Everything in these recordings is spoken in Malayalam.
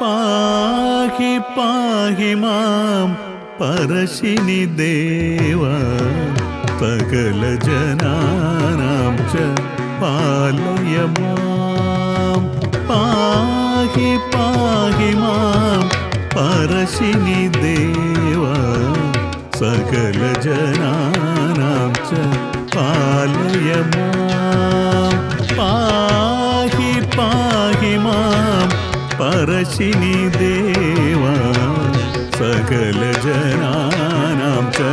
पाहि पाहि मां परशिनि देव। सकल च पालय मां। पाहि पाहि मां परशिनि देव। सकलजनानां च पालय मा। പരശിനി ദേവ സകല ജനാനാം ച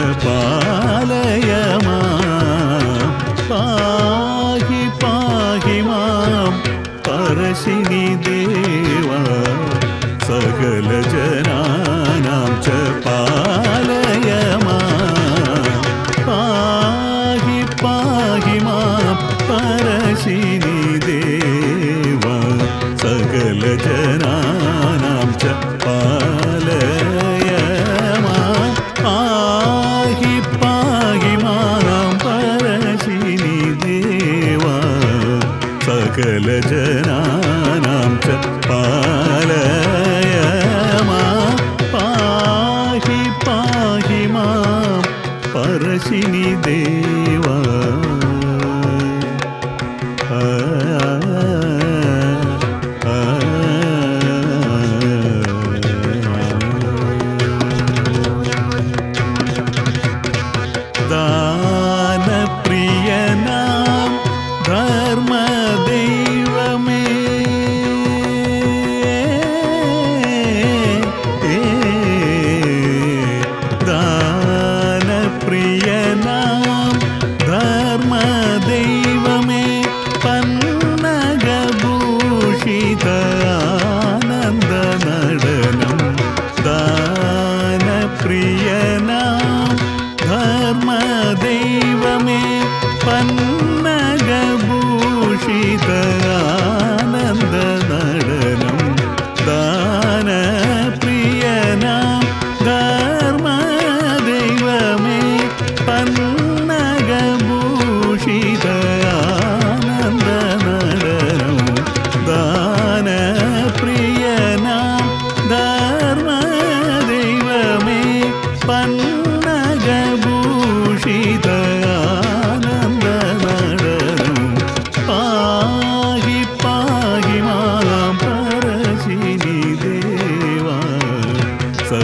பன்ன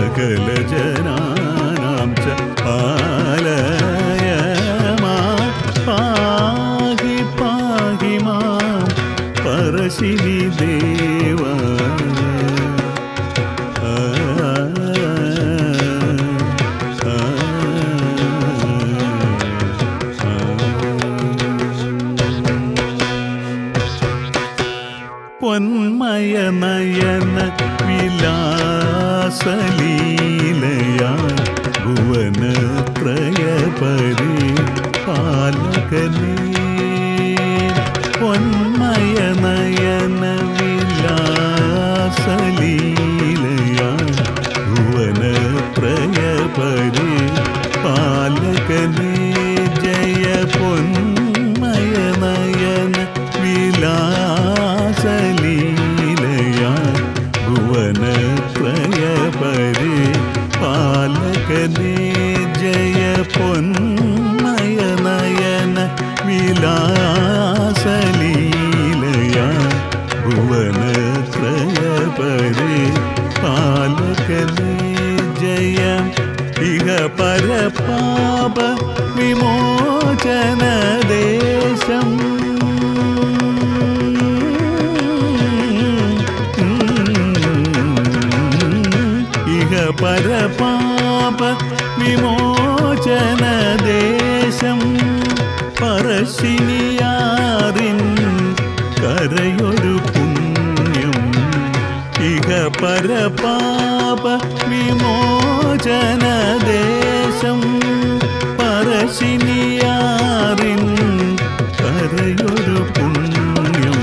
സകല ജനാനാം ച പാലയ മാം പാഹി പാഹി മാം. പരശിനി ദേവ പൊന്മയ നയന വിലാസലീലയാ ഭുവന ത്രയപരി പാലകനേ. പൊന്മയ നയന വിലാസലീലയാ പരപാപ വിമോചനദേശം ഇഹ പരപാപ വിമോചന ദേശം പറശ്ശിനിയാറിൻ കരയൊരു പുണ്യം. ഇഹ പരപാപ വിമോചന ദേശം പറശ്ശിനിയാറിൻ കരയൊരു പുണ്യം.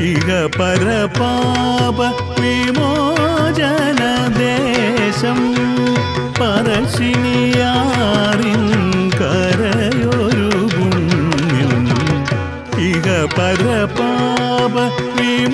ഇഹ പരപാപ വിമോചന ദേശം പറശ്ശിനിയാറിൻ കരയൊരു പുണ്യം. ഇഹ പരപാപ വിമോചന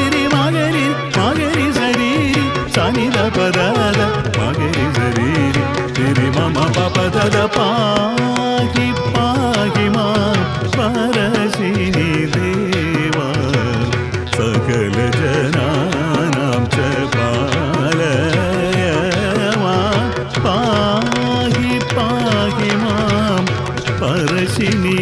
ಪದದ ಮಗೇವರೀರಿ ತಿರಿ ಮಮ ಪಪದದ ಪಾಹಿ ಪಾಹಿ ಮಾ ಪರಶಿನಿ ದೇವ ಸಕಲ ಜನಾನಾಂ ಚ ಪಾಲಯ ಪಾಹಿ ಪಾಹಿ ಮಾಂ ಪರಶಿನಿ